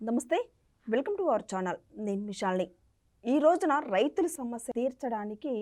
నమస్తే welcome to our channel. నేను మిషాల్ని. ఈ రోజున రైతుల సమస్య తీర్చడానికి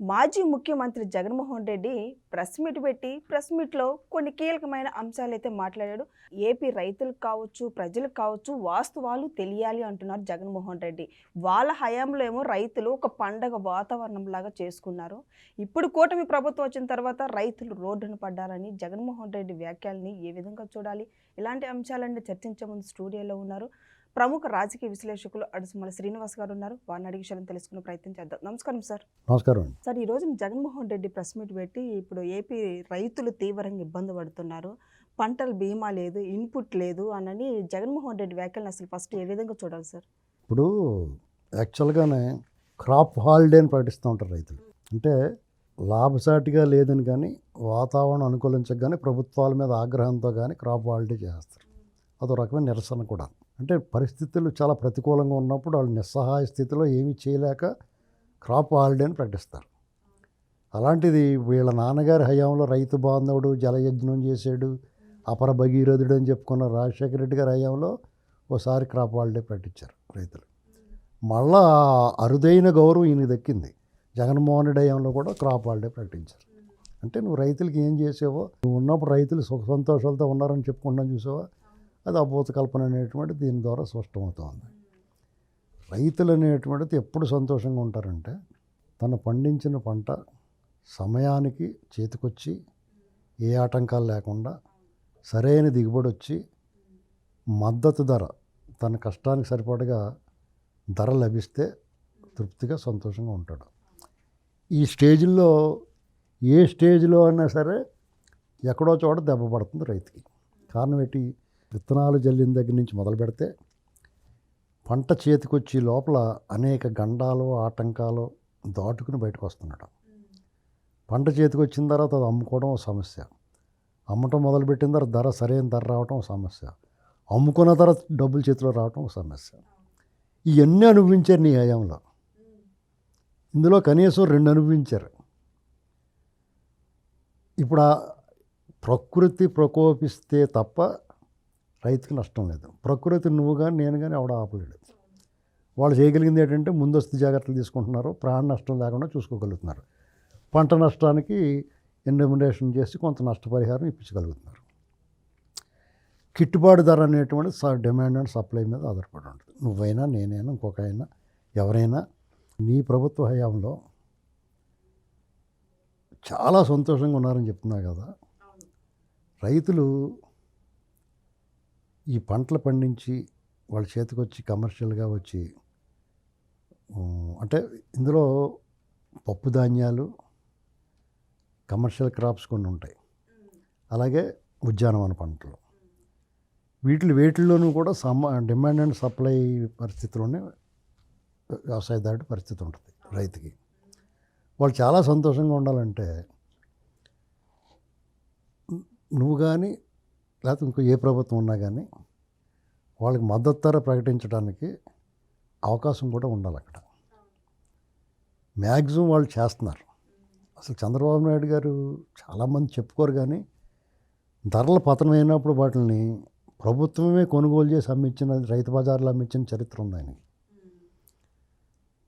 మాజీ ముఖ్యమంత్రి జగన్మోహన్ రెడ్డి ప్రెస్ మీట్ పెట్టి ప్రెస్ మీట్లో కొన్ని కీలకమైన అంశాలు అయితే మాట్లాడాడు. ఏపీ రైతులకు కావచ్చు ప్రజలకు కావచ్చు వాస్తవాలు తెలియాలి అంటున్నారు జగన్మోహన్ రెడ్డి. వాళ్ళ హయాంలో ఏమో రైతులు ఒక పండగ వాతావరణం లాగా చేసుకున్నారు. ఇప్పుడు కూటమి ప్రభుత్వం వచ్చిన తర్వాత రైతులు రోడ్డున పడ్డారని జగన్మోహన్ రెడ్డి వ్యాఖ్యల్ని ఏ విధంగా చూడాలి? ఇలాంటి అంశాలన్నీ చర్చించే ముందు స్టూడియోలో ఉన్నారు. ప్రముఖ రాజకీయ విశ్లేషకులు అడుసుమల శ్రీనివాస్ గారు ఉన్నారు. వారిని అడిగి విషయాలను తెలుసుకునే ప్రయత్నం చేద్దాం. నమస్కారం సార్. నమస్కారం సార్ ఈ రోజు జగన్మోహన్ రెడ్డి ప్రెస్ మీట్ పెట్టి ఇప్పుడు ఏపీ రైతులు తీవ్రంగా ఇబ్బంది పడుతున్నారు. పంటల బీమా లేదు ఇన్పుట్ లేదు అనని జగన్మోహన్ రెడ్డి వ్యాఖ్యలను అసలు ఫస్ట్ ఏ విధంగా చూడాలి సార్? ఇప్పుడు యాక్చువల్గానే క్రాప్ హాలిడే అని ప్రకటిస్తూ ఉంటారు రైతులు. అంటే లాభసాటిగా లేదని కానీ వాతావరణం అనుకూలించగానే ప్రభుత్వాల మీద ఆగ్రహంతో కానీ క్రాప్ హాలిడే చేస్తారు అదో రకమైన నిరసన కూడా. అంటే పరిస్థితులు చాలా ప్రతికూలంగా ఉన్నప్పుడు వాళ్ళు నిస్సహాయ స్థితిలో ఏమీ చేయలేక క్రాప్ హాలిడేని ప్రకటిస్తారు. అలాంటిది వీళ్ళ నాన్నగారి హయాంలో రైతు బాంధవుడు జలయజ్ఞం చేశాడు అపర భగీరథుడు అని చెప్పుకున్న రాజశేఖర రెడ్డి గారి హయాంలో ఓసారి క్రాప్ హాలిడే ప్రకటించారు రైతులు. మళ్ళా అరుదైన గౌరవం ఈయనకి దక్కింది. జగన్మోహన్ రెడ్డి హయాంలో కూడా క్రాప్ హాలిడే ప్రకటించారు. అంటే నువ్వు రైతులకి ఏం చేసావో నువ్వు ఉన్నప్పుడు రైతులు సుఖ సంతోషాలతో ఉన్నారని చెప్పుకుంటాం చూసావా? అది అభూత కల్పన అనేటువంటి దీని ద్వారా స్పష్టమవుతోంది. రైతులు అనేటువంటిది ఎప్పుడు సంతోషంగా ఉంటారంటే తను పండించిన పంట సమయానికి చేతికొచ్చి ఏ ఆటంకాలు లేకుండా సరైన దిగుబడి వచ్చి మద్దతు ధర తన కష్టానికి సరిపడగా ధర లభిస్తే తృప్తిగా సంతోషంగా ఉంటాడు. ఈ స్టేజ్లో ఏ స్టేజ్లో అయినా సరే ఎక్కడో చోట దెబ్బ పడుతుంది రైతుకి. కారణం ఏంటి? విత్తనాలు జల్లిన దగ్గర నుంచి మొదలు పెడితే పంట చేతికొచ్చి లోపల అనేక గండాలు ఆటంకాలు దాటుకుని బయటకు వస్తున్నాడు. పంట చేతికి వచ్చిన తర్వాత అది అమ్ముకోవడం ఒక సమస్య. అమ్మటం మొదలుపెట్టిన తర్వాత ధర సరైన ధర రావటం ఒక సమస్య. అమ్ముకున్న తర్వాత డబ్బులు చేతిలో రావటం ఒక సమస్య. ఇవన్నీ అనుభవించారు నీ హయాంలో ఇందులో కనీసం రెండు అనుభవించారు. ఇప్పుడు ఆ ప్రకృతి ప్రకోపిస్తే తప్ప రైతుకి నష్టం లేదు. ప్రకృతి నువ్వు కానీ నేను కానీ ఎవడ ఆపలేడు. వాళ్ళు చేయగలిగింది ఏంటంటే ముందస్తు జాగ్రత్తలు తీసుకుంటున్నారు. ప్రాణ నష్టం లేకుండా చూసుకోగలుగుతున్నారు. పంట నష్టానికి ఎన్రెమ్యునేషన్ చేసి కొంత నష్టపరిహారం ఇప్పించగలుగుతున్నారు. గిట్టుబాటు ధర అనేటువంటి స- డిమాండ్ అండ్ సప్లై మీద ఆధారపడి ఉంటుంది. నువ్వైనా నేనైనా ఇంకొక అయినా ఎవరైనా నీ ప్రభుత్వ హయాంలో చాలా సంతోషంగా ఉన్నారని చెప్తున్నా కదా. రైతులు ఈ పంటలు పండించి వాళ్ళ చేతికి వచ్చి కమర్షియల్గా వచ్చి అంటే ఇందులో పప్పు ధాన్యాలు కమర్షియల్ క్రాప్స్ కొన్ని ఉంటాయి. అలాగే ఉద్యానవన పంటలు. వీటి వేటిల్లోనూ కూడా సమ డిమాండ్ అండ్ సప్లై పరిస్థితిలోనే వ్యవసాయదారుడి పరిస్థితి ఉంటుంది రైతుకి. వాళ్ళు చాలా సంతోషంగా ఉండాలంటే నువ్వు కానీ లేకపోతే ఇంకో ఏ ప్రభుత్వం ఉన్నా కానీ వాళ్ళకి మద్దతు ధర ప్రకటించడానికి అవకాశం కూడా ఉండాలి అక్కడ మ్యాక్సిమం వాళ్ళు చేస్తున్నారు. అసలు చంద్రబాబు నాయుడు గారు చాలామంది చెప్పుకోరు కానీ ధరల పతనం అయినప్పుడు వాటిని ప్రభుత్వమే కొనుగోలు చేసి అమ్మించిన రైతు బజార్లో అమ్మించిన చరిత్ర ఉంది ఆయనకి.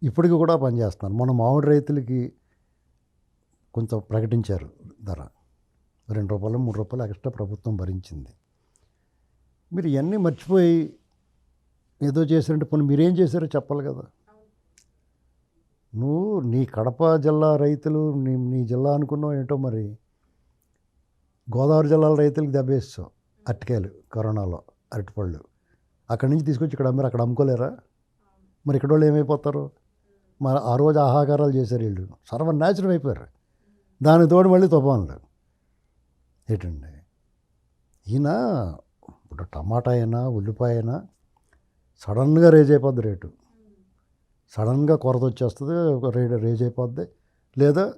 ఇప్పటికి కూడా పనిచేస్తున్నారు. మన మామిడి రైతులకి కొంత ప్రకటించారు ధర. రెండు రూపాయలు మూడు రూపాయలు ఎక్స్ట్రా ప్రభుత్వం భరించింది. మీరు ఇవన్నీ మర్చిపోయి ఏదో చేశారంటే పని మీరేం చేశారో చెప్పాలి కదా. నువ్వు నీ కడప జిల్లా రైతులు నీ నీ జిల్లా అనుకున్నావు ఏంటో మరి? గోదావరి జిల్లాల రైతులకు దెబ్బేస్తావు అరటికాయలు కరోనాలో అరటిపళ్ళు. అక్కడి నుంచి తీసుకొచ్చి ఇక్కడ అమ్మారు అక్కడ అమ్ముకోలేరా? మరి ఇక్కడ వాళ్ళు ఏమైపోతారు? మరి ఆ రోజు ఆహాకారాలు చేశారు వీళ్ళు. సర్వనాశనం అయిపోయారు. దాని తోడు మళ్ళీ తుఫాన్లు ఏంటండి? ఈయన ఇప్పుడు టమాటా అయినా ఉల్లిపాయ అయినా సడన్గా రేజ్ అయిపోద్ది రేటు. సడన్గా కొరత వచ్చేస్తుంది ఒక రేట్ రేజ్ అయిపోద్ది. లేదా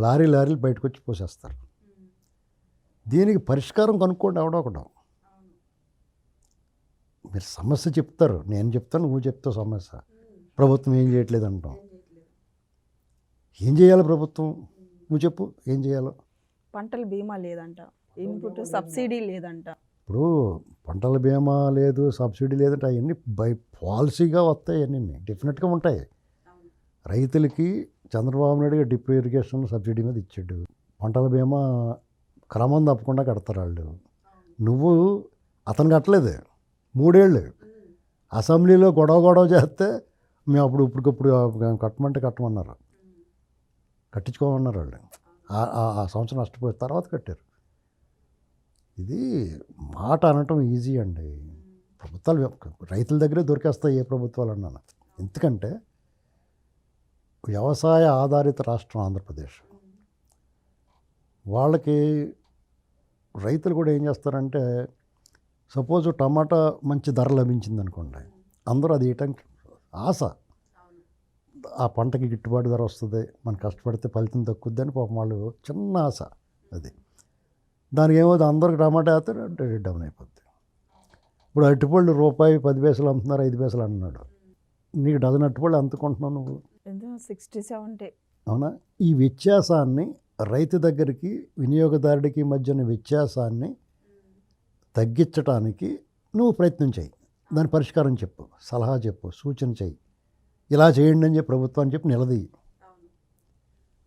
లారీ లారీలు బయటకు వచ్చి పోసేస్తారు. దీనికి పరిష్కారం కనుక్కోండి ఎవడో మీరు సమస్య చెప్తారు. నేను చెప్తాను నువ్వు చెప్తావు సమస్య. ప్రభుత్వం ఏం చేయట్లేదు. అంటాం ఏం చేయాలి ప్రభుత్వం? నువ్వు చెప్పు ఏం చేయాలో? పంటల బీమా లేదంట. ఇన్పుట్ సబ్సిడీ లేదంట. ఇప్పుడు పంటల బీమా లేదు సబ్సిడీ లేదంటే అవన్నీ బై పాలసీగా వస్తాయి అన్నీ డెఫినెట్గా ఉంటాయి. రైతులకి చంద్రబాబు నాయుడు గారు డిప్ ఇరిగేషన్ సబ్సిడీ మీద ఇచ్చాడు. పంటల బీమా క్రమం తప్పకుండా కడతారు వాళ్ళు. నువ్వు అతను కట్టలేదు. మూడేళ్ళు. అసెంబ్లీలో గొడవ గొడవ చేస్తే మేము అప్పుడు ఇప్పటికప్పుడు కట్టమంటే కట్టమన్నారు. కట్టించుకోమన్నారు వాళ్ళు. ఆ- సంవత్సరం నష్టపోయిన తర్వాత కట్టారు. ఇది మాట అనటం ఈజీ అండి. ప్రభుత్వాలు రైతుల దగ్గరే దొరికేస్తాయి ఏ ప్రభుత్వాలు అన్నాను ఎందుకంటే వ్యవసాయ ఆధారిత రాష్ట్రం ఆంధ్రప్రదేశ్. వాళ్ళకి రైతులు కూడా ఏం చేస్తారంటే సపోజ్ టమాటా మంచి ధర లభించింది అనుకోండి అందరూ అది వేయటానికి ఆశ. ఆ పంటకి గిట్టుబాటు ధర వస్తుంది మనం కష్టపడితే ఫలితం తక్కుద్ది అని పాపం వాళ్ళు చిన్న ఆశ అది. దానికి ఏమవుతుంది అందరికి టమాటా వేస్తే డౌన్ అయిపోద్ది. ఇప్పుడు అరటిపళ్ళు రూపాయి పది పైసలు అమ్ముతున్నారు ఐదు పైసలు అంటున్నాడు నీకు డజన్ అరటిపళ్ళు ఎంత కొంటున్నావు నువ్వు? సిక్స్టీ సెవెంటీ అవునా? ఈ వ్యత్యాసాన్ని రైతు దగ్గరికి వినియోగదారుడికి మధ్యన వ్యత్యాసాన్ని తగ్గించడానికి నువ్వు ప్రయత్నం చేయి. దాని పరిష్కారం చెప్పు సలహా చెప్పు సూచన చెయ్యి ఇలా చేయండి అని చెప్పి ప్రభుత్వాన్ని చెప్పి నిలదీయి.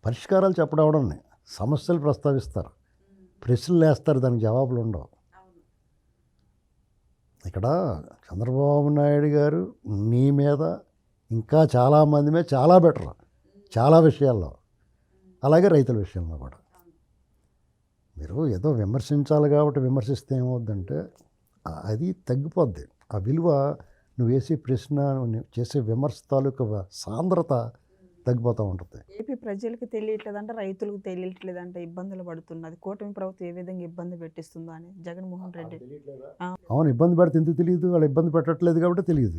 పరిష్కారాలు చెప్పడం సమస్యలు ప్రస్తావిస్తారు. ప్రశ్నలు వేస్తారు దానికి జవాబులు ఉండవు. ఇక్కడ చంద్రబాబు నాయుడు గారు నీ మీద ఇంకా చాలామంది మీద చాలా బెటర్ చాలా విషయాల్లో. అలాగే రైతుల విషయంలో కూడా. మీరు ఏదో విమర్శించాలి కాబట్టి విమర్శిస్తే ఏమవుద్దంటే అది తగ్గిపోద్ది. ఆ విలువ నువ్వు వేసే ప్రశ్న నువ్వు చేసే విమర్శ తాలూకు సాంద్రత తగ్గిపోతూ ఉంటుంది. ఏపీ ప్రజలకు తెలియట్లేదంటే రైతులకు తెలియట్లేదంటే ఇబ్బందులు పడుతున్నది. కూటమి ప్రభుత్వం ఏ విధంగా ఇబ్బంది పెట్టిస్తుందో అని జగన్మోహన్ రెడ్డి. అవును ఇబ్బంది పెడితే ఎందుకు తెలియదు? వాళ్ళు ఇబ్బంది పెట్టట్లేదు కాబట్టి తెలియదు.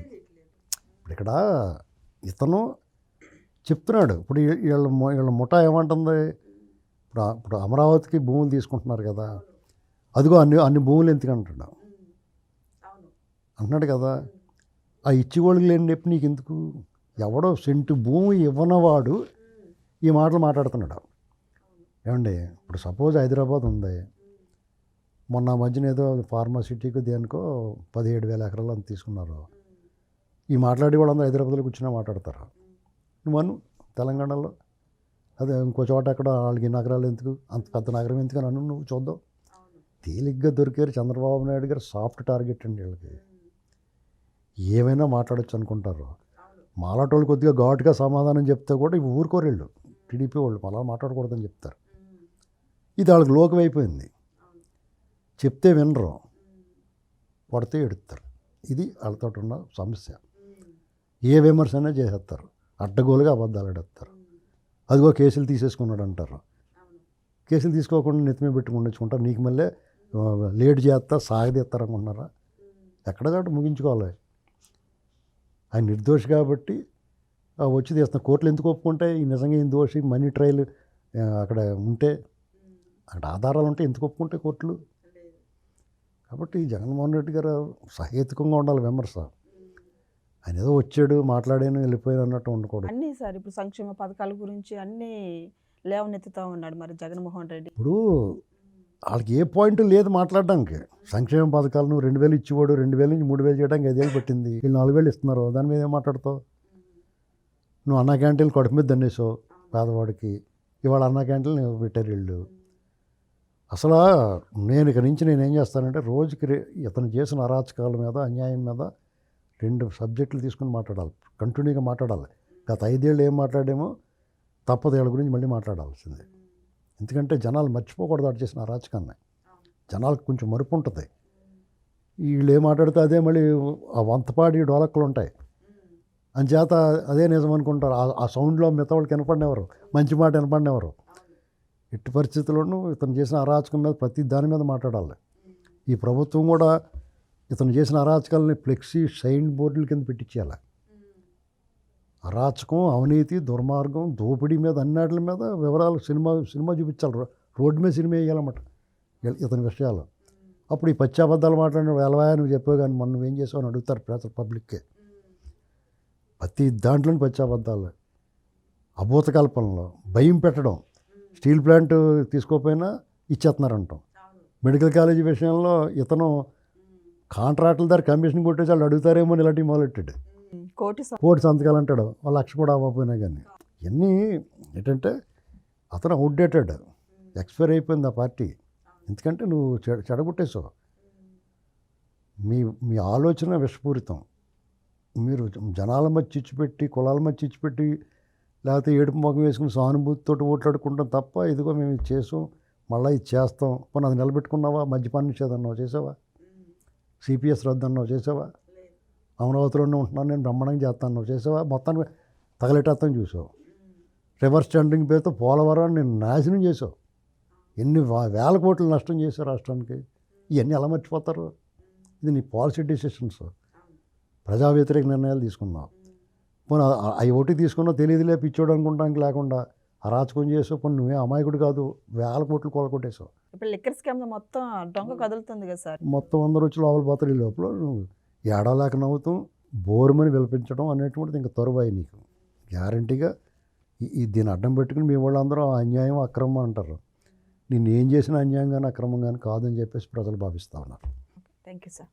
ఇప్పుడు ఇక్కడ ఇతను చెప్తున్నాడు. ఇప్పుడు వీళ్ళ వీళ్ళ ముఠా ఏమంటుంది? ఇప్పుడు ఇప్పుడు అమరావతికి భూములు తీసుకుంటున్నారు కదా. అదిగో అన్ని అన్ని భూములు ఎందుకు అంటున్నాడు అంటున్నాడు కదా. ఆ ఇచ్చిగోళ్ళకి లేని నొప్పి నీకు ఎందుకు ఎవడో సెంటు భూమి ఇవ్వనవాడు ఈ మాటలు మాట్లాడుతున్నాడు. ఏమండి ఇప్పుడు సపోజ్ హైదరాబాద్ ఉంది. మొన్న మధ్యన ఏదో ఫార్మాసిటీకి దేనికో పదిహేడు వేల ఎకరాలు అంత తీసుకున్నారు. ఈ మాట్లాడే వాళ్ళందరూ హైదరాబాద్లో కూర్చున్నా మాట్లాడతారు. నువ్వు తెలంగాణలో. అదే ఇంకో చోట అక్కడ వాళ్ళకి నగరాలు ఎందుకు? అంత పెద్ద నగరం ఎందుకు నన్ను నువ్వు చూద్దాం. తేలిగ్గా దొరికారు చంద్రబాబు నాయుడు గారు సాఫ్ట్ టార్గెట్ అండి వీళ్ళకి. ఏమైనా మాట్లాడొచ్చు అనుకుంటారు. మాలాటోళ్ళు కొద్దిగా ఘాటుగా సమాధానం చెప్తే కూడా ఇవి ఊరుకోరు వీళ్ళు టీడీపీ వాళ్ళు అలా మాట్లాడకూడదని చెప్తారు. ఇది వాళ్ళకి లోకం అయిపోయింది. చెప్తే వినరు. పడితే ఎడుతారు. ఇది వాళ్ళతో ఉన్న సమస్య. ఏ విమర్శ అయినా చేసేస్తారు. అడ్డగోలుగా అబద్ధాలు ఆడేస్తారు. అదిగో కేసులు తీసేసుకున్నాడు అంటారు. కేసులు తీసుకోకుండా నెత్తిమే పెట్టుకుని ఉంచుకుంటారు. నీకు మళ్ళీ లేట్ చేస్తా సాగదీస్తారు అనుకుంటున్నారా ఎక్కడ కాబట్టి ముగించుకోవాలి? ఆయన నిర్దోషి కాబట్టి వచ్చి తీస్తున్న కోర్టులు ఎందుకు ఒప్పుకుంటాయి? ఈ నిజంగా ఈయన దోషి మనీ ట్రయల్ అక్కడ ఉంటే అక్కడ ఆధారాలు ఉంటే ఎందుకు ఒప్పుకుంటాయి కోర్టులు? కాబట్టి జగన్మోహన్ రెడ్డి గారు సహేతుకంగా ఉండాలి విమర్శ ఆయన ఏదో వచ్చాడు మాట్లాడాను వెళ్ళిపోయాను అన్నట్టు ఉండకూడదు. అన్నీ సార్ ఇప్పుడు సంక్షేమ పథకాల గురించి అన్నీ లేవనెత్తుతూ ఉన్నాడు మరి జగన్మోహన్ రెడ్డి. ఇప్పుడు వాళ్ళకి ఏ పాయింట్ లేదు మాట్లాడడానికి. సంక్షేమ పథకాలు నువ్వు రెండు వేలు ఇచ్చేవాడు రెండు వేల నుంచి మూడు వేలు చేయడానికి ఐదేళ్ళు పెట్టింది. వీళ్ళు నాలుగు వేలు ఇస్తున్నారు. దాని మీద ఏం మాట్లాడతావు? నువ్వు అన్న క్యాంటీన్లు కడుపు మీద దండేసావు పేదవాడికి. ఇవాళ అన్న క్యాంటీన్లు పెట్టారు వీళ్ళు. అసలు నేను ఇక నుంచి నేను ఏం చేస్తానంటే రోజుకి రే- ఇతను చేసిన అరాచకాల మీద అన్యాయం మీద రెండు సబ్జెక్టులు తీసుకుని మాట్లాడాలి. కంటిన్యూగా మాట్లాడాలి. గత ఐదేళ్ళు ఏం మాట్లాడామో తప్పదేళ్ళ గురించి మళ్ళీ మాట్లాడాల్సిందే. ఎందుకంటే జనాలు మర్చిపోకూడదు అటు చేసిన అరాచకాన్ని. జనాలకు కొంచెం మరుపు ఉంటుంది. వీళ్ళు ఏం మాట్లాడితే అదే మళ్ళీ ఆ వంతపాడి డోలక్కలు ఉంటాయి. అంచేత అదే నిజం అనుకుంటారు. ఆ- సౌండ్లో మిగతా వాళ్ళకి వినపడినెవరు? మంచి మాట వినపడినెవరు? ఎట్టి పరిస్థితుల్లోనూ ఇతను చేసిన అరాచకం మీద ప్రతి దాని మీద మాట్లాడాలి. ఈ ప్రభుత్వం కూడా ఇతను చేసిన అరాచకాలని ఫ్లెక్సీ సైన్ బోర్డుల కింద పెట్టించేయాలి అరాచకం అవినీతి దుర్మార్గం దోపిడీ మీద అన్నిటి మీద వివరాలు సినిమా సినిమా చూపించాలి. రోడ్డు మీద సినిమా వేయాలన్నమాట. ఇతని విషయాలు. అప్పుడు ఈ పచ్చాబద్దాలు మాట్లాడిన వెళ్ళవా నువ్వు చెప్పావు కానీ మొన్న ఏం చేసావు అని అడుగుతారు ప్రజలు పబ్లిక్కే. ప్రతి దాంట్లోని పచ్చాబద్దాలు అభూత కల్పనలో భయం పెట్టడం స్టీల్ ప్లాంట్ తీసుకోకపోయినా ఇచ్చేస్తున్నారంటాం. మెడికల్ కాలేజీ విషయంలో ఇతను కాంట్రాక్టుల దగ్గర కమిషన్ కొట్టేసి వాళ్ళు అడుగుతారేమో అని ఇలాంటివి మొదలెట్టాడు. కోటి కోటి సంతకాలు అంటాడు. వాళ్ళ లక్ష కూడా అవ్వకపోయినా కానీ. ఇవన్నీ ఏంటంటే అతను అవుట్డేటెడ్ ఎక్స్పైర్ అయిపోయింది ఆ పార్టీ. ఎందుకంటే నువ్వు చెడ చెడగొట్టేసావు మీ మీ ఆలోచన విషపూరితం. మీరు జనాల మధ్య చిచ్చుపెట్టి కులాల మధ్య చిచ్చుపెట్టి లేకపోతే ఏడుపు మొగం వేసుకుని సానుభూతితో ఓట్లాడుకుంటాం తప్ప ఇదిగో మేము ఇది చేసాం మళ్ళీ ఇది చేస్తాం. పోనీ అది నిలబెట్టుకున్నావా? మద్యపాన నిషేధం అన్నావు చేసావా సిపిఎస్ రద్దు అన్నావు చేసావా? అమరావతిలోనే ఉంటున్నాను నేను బ్రహ్మాండంగా చేస్తాను. నువ్వు చేసావా? మొత్తాన్ని తగలెట్టేస్తాను చూసావు. రివర్స్ టెండరింగ్ పేరుతో పోలవరం నేను నాశనం చేసావు. ఎన్ని వా- వేల కోట్లు నష్టం చేశావు రాష్ట్రానికి. ఇవన్నీ ఎలా మర్చిపోతారు? ఇది నీ పాలసీ డెసిషన్స్. ప్రజా వ్యతిరేక నిర్ణయాలు తీసుకున్నావు పోనీ అవి ఒకటి తీసుకున్నావు తెలియదులే పిచ్చోడు అనుకుంటానికి లేకుండా. అరాచకం చేసావు పోనీ నువ్వే అమాయకుడు కాదు. వేల కోట్లు కొలగొట్టేసావు ఇప్పుడు లిక్కర్ స్కామ్ మొత్తం డొంక కదులుతుంది కదా సార్. మొత్తం అందరూ వచ్చి లోపల పోతారు ఈ లోపల. నువ్వు ఏడవలేక నవ్వుతాం బోరుమని విలపించడం అనేటువంటిది ఇంకా తరువాయి నీకు. గ్యారంటీగా దీన్ని అడ్డం పెట్టుకుని మీ వాళ్ళందరూ అన్యాయం అక్రమం అంటారు. నిన్ను ఏం చేసిన అన్యాయం కానీ అక్రమం కానీ కాదని చెప్పేసి ప్రజలు భావిస్తూ ఉన్నారు. Thank you sir